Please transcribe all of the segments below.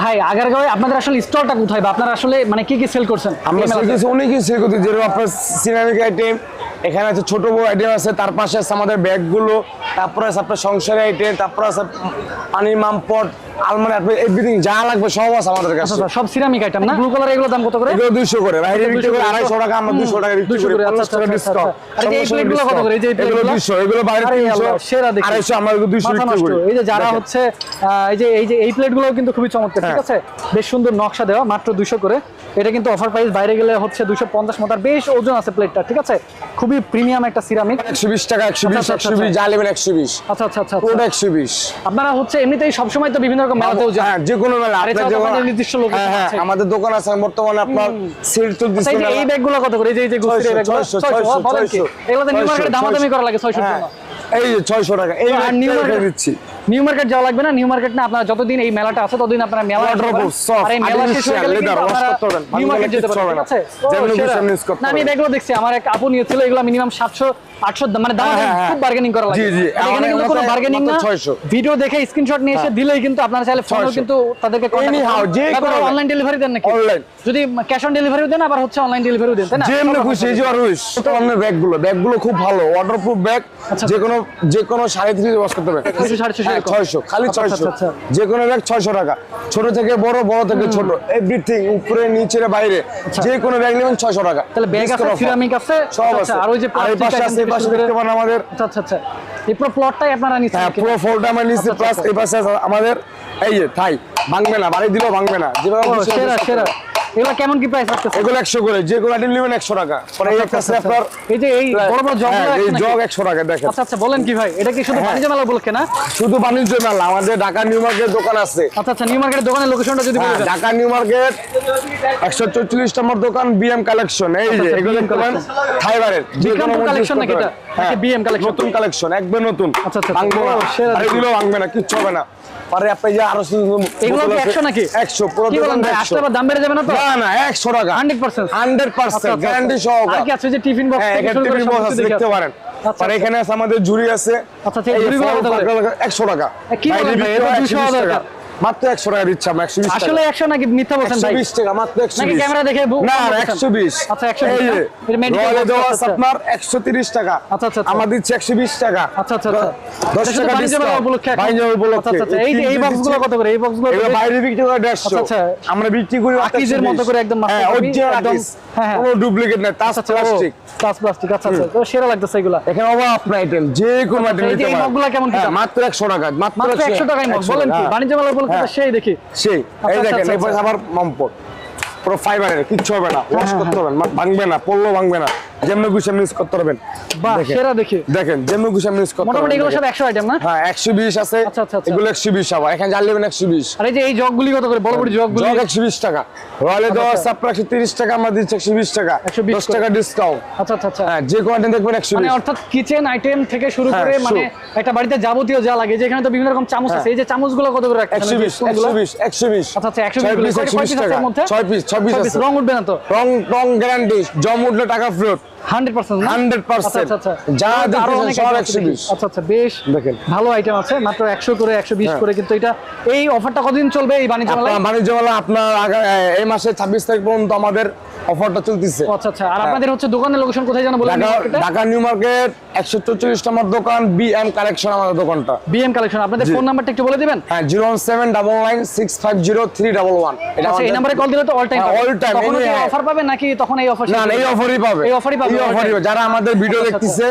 ভাই আগারগাঁওয়ে আপনাদের আসলে স্টলটা কোথায় বা আপনারা আসলে মানে কি কি সেল করছেন আমরা? সেল করছি অনেকই সেল করছি যেরকম আপনার সিনেমিক আইটেম এখানে আছে ছোট বড় আইটেম আছে তার পাশে আছে আমাদের ব্যাগগুলো তারপরে আছে আপনার সংসারের আইটেম তারপরে আছে পানির মামপট আলমারি আপনার এভরিথিং যা লাগবে সব আছে আমাদের আচ্ছা, কাছে। আচ্ছা, সব সিরামিক আইটেম না? ব্লু কালার এগুলো দাম কত করে? এগুলো দুইশো করে। বাইরে বিক্রি করে 200 আড়াইশো টাকা আমরা দুশো টাকা বিক্রি করি। করে, পঞ্চাশ আচ্ছা, টাকা আচ্ছা, ডিসকাউন্ট আচ্ছা। আর এই plate গুলো কত করে? এই যে এগুলো গুলো? দুইশো এগুলো বাইরে আরে তিনশো। আল্লাহ, সেরা দেখি। আড়াইশো আমরা এগুলো দুইশো মাথা বিক্রি করি। এই যে যারা হচ্ছে এই যে এই যে এই প্লেটগুলো কিন্তু খুবই চমৎকার ঠিক হ্যাঁ। আছে? বেশ সুন্দর নকশা দেওয়া মাত্র দুশো করে। এটা কিন্তু অফার প্রাইস বাইরে গেলে হচ্ছে দুশো পঞ্চাশ মতার বেশ ওজন আছে প্লেটটা ঠিক আছে? খুবই প্রিমিয়াম একটা সিরামিক একশো বিশ টাকা একশো বিশ আচ্ছা, আচ্ছা, একশো বিশ যা নেবেন একশো বিশ। আচ্ছা আচ্ছা আচ্ছা। আচ্ছা। একশো বিশ। আপনারা হচ্ছে এমনিতেই সবসময় তো বিভিন্ন রকম মেলাতেও যান হ্যাঁ যে কোনো মেলা আপনার এছাড়াও আমাদের নির্দিষ্ট location হ্যাঁ, হ্যাঁ, আমাদের দোকান আছে বর্তমানে আপনার সিল তো আচ্ছা, এই ব্যাগ এই ব্যাগগুলো কত করে? এই যে এই যে এই ব্যাগগুলো? 600, 600, বলেন কি 600, এগুলো নিউ মার্কেটে দামাদামি করা লাগে 600 হ্যাঁ, এই যে ছয়শো টাকা। এই নিউ দিচ্ছি। নিউ মার্কেট যাওয়া লাগবে না নিউ মার্কেট না আপনারা যতদিন এই মেলাটা আছে ততদিন আপনারা মেলা আর এই মেলা শেষ হয়ে গেলে নিউ মার্কেট যেতে পারবেন ঠিক আছে? না আমি এগুলো দেখছি আমার এক আপু নিয়েছিল এগুলো মিনিমাম 700 800 মানে হ্যাঁ, দাম হ্যাঁ, হ্যাঁ। খুব বার্গেনিং করা লাগে। জি জি এখানে কিন্তু কোনো বার্গেনিং না। 600 ভিডিও দেখে স্ক্রিনশট নিয়ে এসে দিলেই কিন্তু আপনারা চাইলে ফোনও কিন্তু তাদেরকে কন্টাক্ট এনি হাউ যে কোনো অনলাইন ডেলিভারি দেন নাকি? অনলাইন যদি ক্যাশ অন ডেলিভারিও দেন আবার হচ্ছে অনলাইন ডেলিভারিও দেন তাই না? যেমন খুশি এই যে আর উইশ তো অন্য ব্যাগগুলো। ব্যাগগুলো খুব ভালো ওয়াটারপ্রুফ আচ্ছা। ব্যাগ যে কোনো যে কোনো 3.5 থেকে ওয়াশ করতে পারে 3.5 ব্যাগ ছয়শো খালি ছয়শো। যে কোনো ব্যাগ ছয়শো টাকা। ছোট থেকে বড় বড় থেকে ছোট। এভরিথিং উপরে নিচে বাইরে। যে কোনো ব্যাগ নেবেন ছয়শো টাকা। আছে সব আছে। আর ওই যে পাশে দেখতে পান আমাদের। এই পুরো হ্যাঁ, আমাদের এই যে থাই ভাঙবে না বাড়ি দিলেও ভাঙবে না। যেভাবে এগুলো কেমন কি প্রাইস এগুলো একশো করে যে কোনো আইটেম নেবেন একশো টাকা। পরে এই একটা আছে আপনার এই যে এই বড় বড় জগ হ্যাঁ, এই জগ একশো টাকা দেখেন। আচ্ছা আচ্ছা বলেন কি ভাই এটা কি শুধু হ্যাঁ। বাণিজ্য মেলা উপলক্ষে না? শুধু বাণিজ্য মেলা আমাদের ঢাকা নিউ মার্কেট দোকান আছে। আচ্ছা আচ্ছা নিউ মার্কেটের দোকানের লোকেশনটা যদি বলে হ্যাঁ, ঢাকা নিউ মার্কেট একশো চৌচল্লিশ নম্বর দোকান বিএম কালেকশন এই যে আচ্ছা, এগুলো পারেন ফাইবারের নাকি এটা? নাকি BM collection? হ্যাঁ, নতুন কালেকশন একবার নতুন। আচ্ছা, আচ্ছা, ভাঙবো না আর এগুলো ভাঙবে না কিচ্ছু হবে না। পরে আপনি যে আরও এগুলো 100 নাকি? একশো পুরো কি বলেন ভাই দাম বেড়ে যাবে না তো? না না একশো টাকা। 100% হান্ড্রেড আচ্ছা, পার্সেন্ট আচ্ছা, গ্যারান্টি আচ্ছা। আর কি আছে যে টিফিন বক্স হ্যাঁ থেকে টিফিন বক্স আছে দেখতে পারেন। আর এখানে আছে আমাদের ঝুড়ি আছে। আচ্ছা, ঝুড়িগুলো? একশো টাকা। কি বলেন বাইরে ভাই, বিক্রি এটা 200 টাকা। টাকা। মাত্র একশো টাকা দিচ্ছি আমরা একশো বিশ আসলে 100 নাকি মিথ্যা বলছেন ভাই বিশ টাকা মাত্র একশো নাকি ক্যামেরা দেখে না বলছেন? একশো বিশ আচ্ছা, 120 এই যে না? এটা medical রয়্যালে box, দেওয়া আচ্ছা, আছে আচ্ছা। আপনার একশো তিরিশ টাকা আচ্ছা, আচ্ছা, আচ্ছা। আমার দিচ্ছে একশো বিশ টাকা আচ্ছা আচ্ছা আচ্ছা দশ এটা শুধু টাকা উপলক্ষে। আচ্ছা, আচ্ছা, আচ্ছা। এই এই বক্সগুলো কত করে এই বক্সগুলো এগুলো বাইরে বিক্রি করে দেড়শো আচ্ছা, আচ্ছা। আমরা বিক্রি করি মাত্র আকিজের মতো করে একদম হ্যাঁ copy, একদম- হ্যাঁ, হ্যাঁ। কোনো ডুপ্লিকেট না তাস আচ্ছা প্লাস্টিক প্লাস প্লাস্টিক আচ্ছা আচ্ছা তো সেরা লাগতেছে এগুলা এখানে আপনার আইটেম যে কোনো আইটেম এই কেমন মাত্র একশো টাকা মাত্র মাত্র একশো টাকায় মগ বলেন কি। বাণিজ্য মেলা উপলক্ষে হ্যাঁ। সেই দেখি সেই এই আচ্ছা, দেখেন আচ্ছা, আচ্ছা। আবার মম্পট পুরো ফাইবারের কিচ্ছু হবে না ওয়াশ হ্যাঁ, করতে হবে না ভাঙবে না পড়লেও ভাঙবে না যেমনি গুছে ইউজ করতে পারবেন বাহ, দেখেন। সেরা দেখি। দেখেন যেমনি গুছে ইউজ করতে মোটামুটি এগুলো সব একশো আইটেম না? হ্যাঁ আছে। আচ্ছা, আচ্ছা, আচ্ছা। এগুলো এখানে আর এই যে এই জগগুলি কত করে? বড় বড় জগগুলি। জগ টাকা। রয়্যালে দেওয়া আছে আপনার একশো তিরিশ টাকা আমরা দিচ্ছি টাকা। 120 টাকা ডিসকাউন্ট আচ্ছা আচ্ছা আচ্ছা। হ্যাঁ যে item দেখবেন মানে অর্থাৎ কিচেন আইটেম থেকে শুরু হ্যাঁ, করে মানে একটা বাড়িতে যাবতীয় যা লাগে যেখানে তো বিভিন্ন রকম চামচ আছে এই যে চামচগুলো কত করে রাখছেন? আচ্ছা আচ্ছা বিশ টাকা। পিস ছয় পিস পিস রং উঠবে না তো? রং রং গ্যারান্টি জম উঠলে টাকা ফেরত যা আচ্ছা আচ্ছা বেশ। দেখেন। ভালো আইটেম আছে মাত্র একশো করে একশো বিশ হ্যাঁ। করে। কিন্তু এটা এই অফারটা কতদিন চলবে এই বাণিজ্য মেলায় বাণিজ্য মেলা আপনার এই মাসের ছাব্বিশ তারিখ পর্যন্ত আমাদের অফারটা চলতেছে। আচ্ছা আচ্ছা। আর আপনাদের হচ্ছে দোকানের লোকেশন কোথায় জানো বলে ঢাকা নিউ মার্কেট একশো চৌচল্লিশ নম্বর দোকান বি এম কালেকশন আমাদের দোকানটা। বিএম কালেকশন আপনাদের ফোন নাম্বারটা একটু বলে দিবেন? হ্যাঁ এটা এই নাম্বারে কল দিলে তো অল টাইম হ্যাঁ, any- হ্যাঁ। অফার পাবে নাকি তখন এই অফার না না এই অফারই পাবে। এই অফারই পাবে, যারা আমাদের ভিডিও দেখতেছে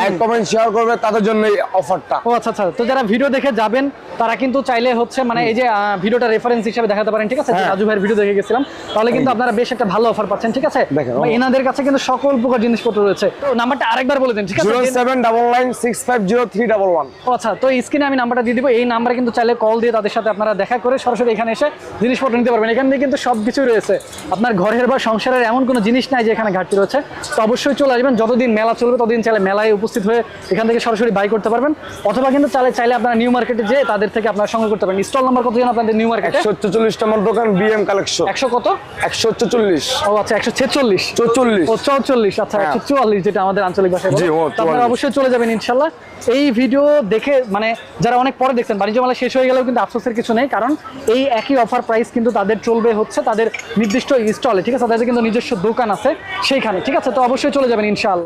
লাইক কমেন্ট শেয়ার করবে তাদের জন্য এই অফারটা ও আচ্ছা আচ্ছা। তো যারা ভিডিও দেখে যাবেন তারা কিন্তু চাইলে হচ্ছে মানে এই যে ভিডিওটা রেফারেন্স হিসেবে দেখাতে পারেন ঠিক আছে? যে হ্যাঁ। রাজু ভাইয়ের ভিডিও দেখে গেছিলাম। তাহলে কিন্তু আপনারা বেশ একটা ভালো অফার পাচ্ছেন ঠিক আছে? এনাদের কাছে কিন্তু সকল প্রকার জিনিসপত্র রয়েছে। তো নাম্বারটা আরেকবার বলে দিন ঠিক আছে? Seven double nine six five zero three double one আচ্ছা। তো স্ক্রিনে আমি নাম্বারটা দিয়ে দিব। এই নাম্বারে কিন্তু চাইলে কল দিয়ে তাদের সাথে আপনারা দেখা করে সরাসরি এখানে এসে জিনিসপত্র নিতে পারবেন। এখান থেকে কিন্তু সব কিছুই রয়েছে। আপনার ঘরের বা সংসারের এমন কোনো জিনিস নাই যে এখানে ঘাটতি রয়েছে। তো অবশ্যই চলে আসবেন। যতদিন মেলা চলবে ততদিন চাইলে মেলায় এলাকায় উপস্থিত হয়ে এখান থেকে সরাসরি বাই করতে পারবেন। অথবা কিন্তু চাইলে চাইলে আপনারা নিউ মার্কেটে যেয়ে তাদের থেকে আপনারা সংগ্রহ করতে পারেন। স্টল নাম্বার কত যেন আপনাদের নিউ মার্কেটে একশো চল্লিশ নম্বর দোকান বিএম কালেকশন একশো কত? একশো চল্লিশ। ও আচ্ছা একশো ছেচল্লিশ। চৌচল্লিশ। চৌচল্লিশ আচ্ছা হ্যাঁ। একশো চুয়াল্লিশ যেটা আমাদের আঞ্চলিক ভাষায় আপনারা অবশ্যই চলে যাবেন ইনশাল্লাহ। এই ভিডিও দেখে মানে যারা অনেক পরে দেখছেন বাণিজ্য মেলা শেষ হয়ে গেলেও কিন্তু আফসোসের কিছু নেই কারণ এই একই অফার প্রাইস কিন্তু তাদের চলবে হচ্ছে তাদের নির্দিষ্ট স্টলে ঠিক আছে? তাদের কিন্তু নিজস্ব দোকান আছে সেইখানে ঠিক আছে? তো অবশ্যই চলে যাবেন ইনশাআল্লাহ